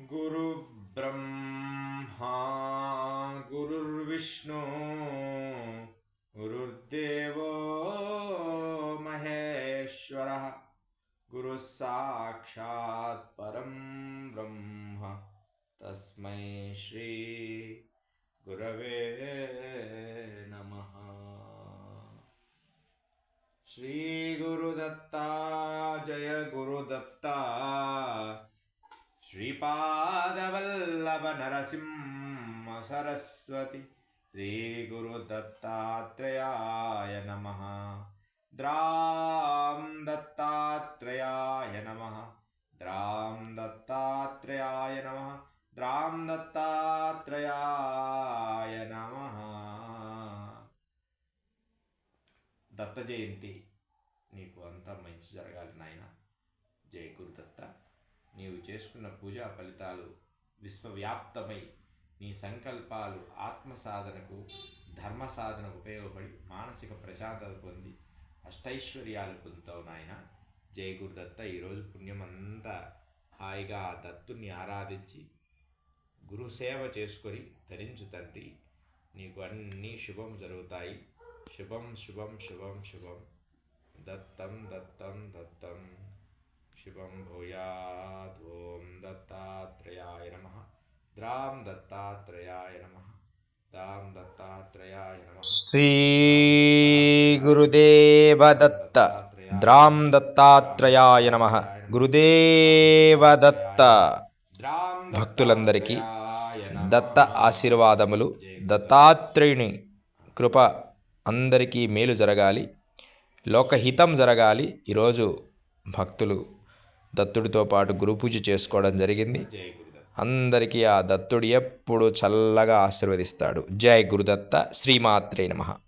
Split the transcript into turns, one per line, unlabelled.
गुरुब्रह्मा गुरुर्विष्णु, गुरुर्देवो महेश्वरः गुरुः साक्षात् परं ब्रह्म। तस्मै श्री गुरवे नमः। श्रीगुरुदत्ता जय गुरुदत्ता। श्रीपादवल्लभनरसिंह सरस्वती श्रीगुरुदत्तात्रेयाय नमः द्रां दत्तात्रेयाय नमः द्रां दत्तात्रेयाय नमः द्रां दत्तात्रेयाय नमः దత్త జయంతి నీకు అంతా మంచి జరగాలి నాయన జై గురుదత్త నీవు చేసుకున్న పూజా ఫలితాలు విశ్వవ్యాప్తమై నీ సంకల్పాలు ఆత్మ సాధనకు ధర్మ సాధనకు ఉపయోగపడి మానసిక ప్రశాంతత పొంది అష్టైశ్వర్యాలు పొందుతావు నాయన. జై గురుదత్త. ఈరోజు పుణ్యమంతా హాయిగా ఆ దత్తుని ఆరాధించి గురుసేవ చేసుకొని ధరించు తండ్రి. నీకు అన్నీ శుభం జరుగుతాయి. శుభం శుభం శుభం శుభం. దత్తం దత్తం దత్తం. శుభం భూయాత్ దత్తాత్రేయాయ నమ. ద్రాం దత్తాత్రేయాయ నమ. దాం దత్తాత్రేయాయ నమ.
శ్రీ గురుదేవ దత్త ద్రాం దత్తాత్రేయాయ నమ. గురుదేవ దత్త భక్తులందరికీ దత్త ఆశీర్వాదములు. దత్తాత్రేయుని కృప అందరికీ మేలు జరగాలి. లోకహితం జరగాలి. ఈరోజు భక్తులు దత్తుడితో పాటు గురు పూజ చేసుకోవడం జరిగింది.
జై
అందరికీ ఆ దత్తుడు ఎప్పుడు చల్లగా ఆశీర్వదిస్తాడు. జై గురుదత్త. శ్రీమాత్రే నమః.